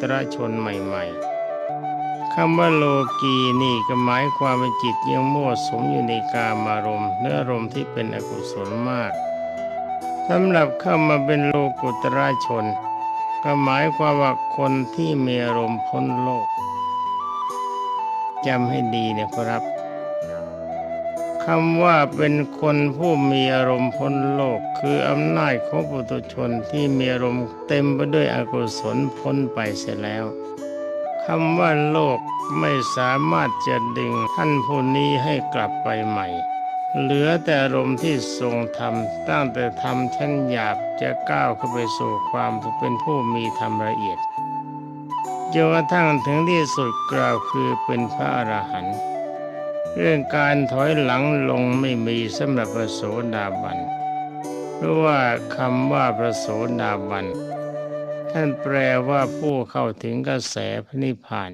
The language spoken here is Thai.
ตรชนใหม่ ๆคำว่าโลกีนี่ก็หมายความว่าจิตยังมั่วสมอยู่ในกามารมณ์เนื้อารมณ์ที่เป็นอกุศลมากสำหรับเข้ามาเป็นโลกุตระชน ก็หมายความว่าคนที่มีอารมณ์พ้นโลกจำให้ดีนะครับ คำว่าเป็นคนผู้มีอารมณ์พ้นโลก คืออำนาจของปุถุชนที่มีอารมณ์เต็มไปด้วยอกุศลพ้นไปเสียแล้วคำว่าโลกไม่สามารถจะดึงท่านผู้นี้ให้กลับไปใหม่ เหลือแต่อารมณ์ที่ทรงธรรมตั้งแต่ธรรมชั้นหยาบจะก้าวขึ้นไปสู่ความเป็นผู้มีธรรมละเอียดจนกระทั่งถึงที่สุดกล่าวคือเป็นพระอรหันต์ เรื่องการถอยหลังลงไม่มีสำหรับพระโสดาบันเพราะว่าคำว่าพระโสดาบันท่านแปลว่าผู้เข้าถึงกระแสพระนิพพาน